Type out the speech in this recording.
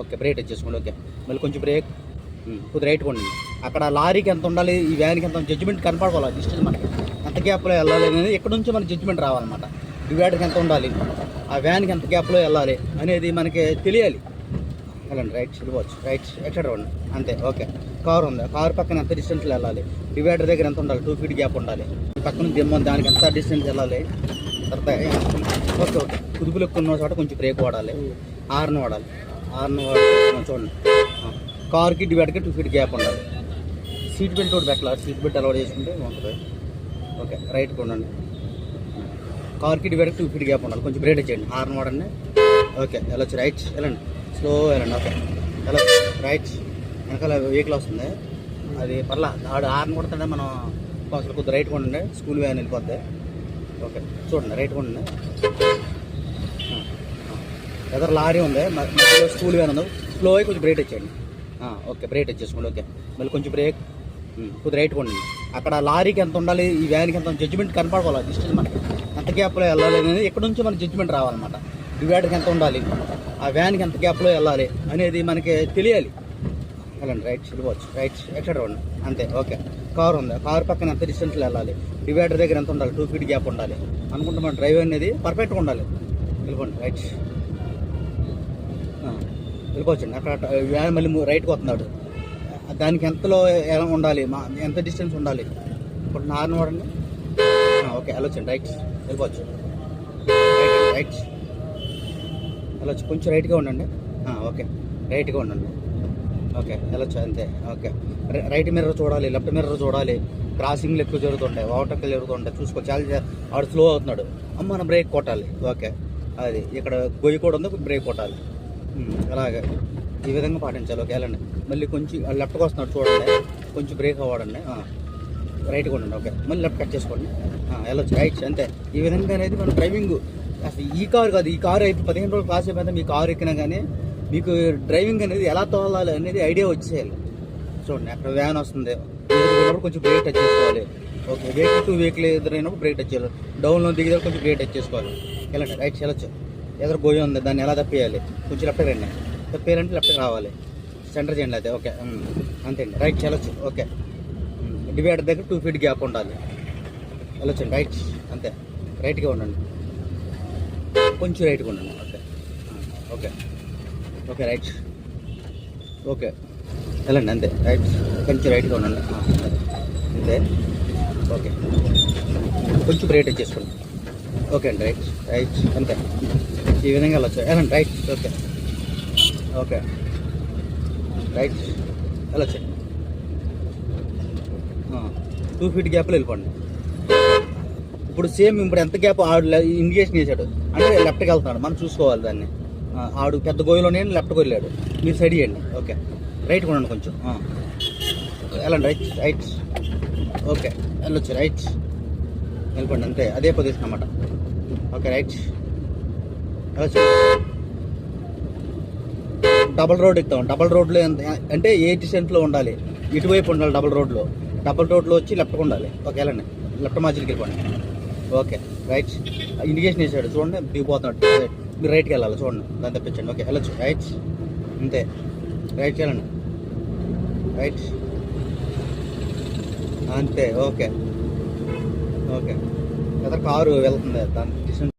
Okay break వచ్చేసుకోండి okay. మళ్ళీ కొంచెం break కొద్ది రైట్ కొండి అక్కడ లారీకి ఎంత ఉండాలి ఈ వ్యాన్కి ఎంత జడ్జిమెంట్ కనపడుకోవాలి డిస్టెన్స్ మనకి ఎంత గ్యాప్లో వెళ్ళాలి అనేది ఎక్కడి నుంచి మనకి జడ్జిమెంట్ రావాలన్నమాట. డివైడర్కి ఎంత ఉండాలి ఆ వ్యాన్కి ఎంత గ్యాప్లో వెళ్ళాలి అనేది మనకి తెలియాలి. వెళ్ళండి రైట్ వెళ్ళిపోవచ్చు రైట్ ఎక్కడ రండి అంతే ఓకే. కారు ఉంది? కారు పక్కన ఎంత డిస్టెన్స్లో వెళ్ళాలి? డివైడర్ దగ్గర ఎంత ఉండాలి? టూ ఫీట్ గ్యాప్ ఉండాలి. పక్కన దిమ్మని దానికి ఎంత డిస్టెన్స్ వెళ్ళాలి? తర్వాత ఓకే ఓకే. కుదుపులు ఎక్కువ ఉన్న చోట కొంచెం బ్రేక్ వాడాలి. హార్న్ వాడాలి. ఆర్న్ వాడి చూడండి. కార్కి డివైడ్కి టూ ఫీట్ గ్యాప్ ఉండాలి. సీట్ బెల్ట్ ఒకటి పెట్టాలి. సీట్ బెల్ట్ అలవాటు చేసుకుంటే బాగుంటుంది. ఓకే రైట్ ఉండండి. కార్కి డివైడ్కి టూ ఫీట్ గ్యాప్ ఉండాలి. కొంచెం బ్రేక్ చేయండి. హార్న్ వాడండి. ఓకే వెళ్ళొచ్చు రైట్? వెళ్ళండి. స్లో వెళ్ళండి. ఓకే వెళ్ళొచ్చు రైట్? వెనకాల వెహికల్ వస్తుంది అది పర్లా. ఆడు హార్న్ కొడుతుంటే మనం అసలు కొద్దిగా రైట్ కొండండి స్కూల్ వ్యాన్ వెళ్ళిపోద్ది. ఓకే చూడండి. రైట్ కొండండి ఎదరు లారీ ఉంది. మధ్యలో స్కూల్ వ్యాన్ ఉంది. స్లో అయి కొంచెం బ్రేక్ ఇచ్చేయండి. ఓకే బ్రేక్ ఇచ్చేసుకోండి. ఓకే. మళ్ళీ కొంచెం బ్రేక్. కొద్ది రైట్ కొండి అక్కడ లారీకి ఎంత ఉండాలి ఈ వ్యాన్కి ఎంత జడ్జిమెంట్ కనపడుకోవాలి డిస్టెన్స్ మనకి. ఎంత గ్యాప్లో వెళ్ళాలి అనేది ఎక్కడి నుంచి మనకి జడ్జిమెంట్ రావాలన్నమాట. వ్యాడ్కి ఎంత ఉండాలి? ఆ వ్యాన్కి ఎంత గ్యాప్లో వెళ్ళాలి అనేది మనకి తెలియాలి. వెళ్ళండి. రైట్ వెళ్ళిపోవచ్చు రైట్ ఎక్కడ రండి. అంతే. ఓకే. కారు ఉంది. కారు పక్కన ఎంత డిస్టెన్స్లో వెళ్ళాలి? డివైడర్ దగ్గర ఎంత ఉండాలి? టూ ఫీట్ గ్యాప్ ఉండాలి. అనుకుంటే మన డ్రైవర్ అనేది పర్ఫెక్ట్గా ఉండాలి. వెళ్ళిపోండి. రైట్. వెళ్ళిపోవచ్చండి. అక్కడ వ్యాన్ మళ్ళీ రైట్కి వస్తున్నాడు. దానికి ఎంతలో ఎలా ఉండాలి? మా ఎంత డిస్టెన్స్ ఉండాలి? ఇప్పుడు నార్న్ వాడండి. ఓకే వెళ్ళొచ్చండి రైట్ వెళ్ళిపోవచ్చు. Right right. వెళ్ళొచ్చు కొంచెం రైట్గా ఉండండి. ఓకే. రైట్గా ఉండండి. ఓకే వెళ్ళొచ్చు అంతే. ఓకే. రైట్ మిర్రర్ చూడాలి లెఫ్ట్ మిర్రర్ చూడాలి. క్రాసింగ్లు ఎక్కువ జరుగుతుంటాయి ఓవర్టెక్లు జరుగుతుంటాయి. చూసుకో చాలా ఆడు స్లో అవుతున్నాడు. అమ్మ మనం బ్రేక్ కొట్టాలి. ఓకే. అది ఇక్కడ గొయ్యి కూడా ఉంది బ్రేక్ కొట్టాలి. అలాగే. ఈ విధంగా పాటించాలి. ఓకే వెళ్ళండి మళ్ళీ కొంచెం లెఫ్ట్కి వస్తున్నాడు చూడండి. కొంచెం బ్రేక్ అవ్వడండి. రైట్గా ఉండండి. ఓకే. మళ్ళీ లెఫ్ట్ కట్ చేసుకోండి. వెళ్ళొచ్చు రైట్ అంతే. ఈ విధంగా అనేది మనం డ్రైవింగ్ అసలు ఈ కారు కాదు ఈ కారు అయితే పదిహేను రోజులు క్లాస్ అయితే మీ కారు ఎక్కినా కానీ మీకు డ్రైవింగ్ అనేది ఎలా తోలాలి అనేది ఐడియా వచ్చేయాలి. చూడండి అక్కడ వ్యాన్ వస్తుంది. కొంచెం బ్రేక్ టచ్ చేసుకోవాలి. ఓకే వెహికల్ టు వెహికల్ ఎదురైనప్పుడు బ్రేక్ టచ్ చేయాలి. డౌన్లో దిగితే కొంచెం బ్రేక్ టచ్ చేసుకోవాలి. వెళ్ళండి రైట్ వెళ్ళచ్చు ఎదురు గోయ ఉంది దాన్ని ఎలా తప్పేయాలి? కొంచెం లెఫ్ట్ రండి. తప్పేయాలంటే లెఫ్ట్ రావాలి. సెంటర్ చేయండి అయితే ఓకే. అంతేండి. అంతే అండి రైట్ వెళ్ళొచ్చు ఓకే డివైడర్ దగ్గర టూ ఫీట్ గ్యాప్ ఉండాలి. వెళ్ళొచ్చండి రైట్ అంతే. రైట్గా ఉండండి. కొంచెం రైట్గా ఉండండి. Okay. Okay. Okay right okay. వెళ్ళండి అంతే. రైట్ కొంచెం రైట్గా ఉండండి. అంతే. ఓకే. కొంచెం రైట్ వచ్చేసుకోండి. ఓకే అండి రైట్ రైట్ అంతే. ఈ విధంగా వెళ్ళొచ్చు వెళ్ళండి రైట్ ఓకే. ఓకే. రైట్. వెళ్ళొచ్చు టూ ఫీట్ గ్యాప్లో వెళ్ళిపోండి. ఇప్పుడు సేమ్ ఇప్పుడు ఎంత గ్యాప్ ఆడు ఇండికేషన్ చేశాడు. అంటే లెఫ్ట్కి వెళ్తున్నాడు. మనం చూసుకోవాలి దాన్ని. ఆడు పెద్ద గోయిలోనే లెఫ్ట్కి వెళ్ళాడు. మీరు సైడ్ ఇవ్వండి ఓకే. రైట్ కొనండి కొంచెం. వెళ్ళండి. Right right okay. వెళ్ళొచ్చు. రైట్ వెళ్ళిపోండి. అంతే. అదే పొజిషన్ అన్నమాట. ఓకే రైట్ డబల్ రోడ్ ఎక్కుతాం డబల్ రోడ్లో ఎంత అంటే ఏ సెంట్లో ఉండాలి. ఇటువైపు ఉండాలి డబల్ రోడ్లో. డబల్ రోడ్లో వచ్చి లెఫ్ట్కి ఉండాలి. ఓకే వెళ్ళండి లెఫ్ట్ మార్జిన్కి వెళ్ళిపోండి. ఓకే. రైట్. ఇండికేషన్ వేసాడు. చూడండి దిగిపోతున్నాడు మీరు రైట్కి వెళ్ళాలి. చూడండి దాన్ని తప్పించండి. ఓకే వెళ్ళచ్చు. రైట్. అంతే. రైట్కి వెళ్ళండి. రైట్. అంతే. ఓకే. ఓకే. ఎదురు కారు వెళ్తుంది. దాన్ని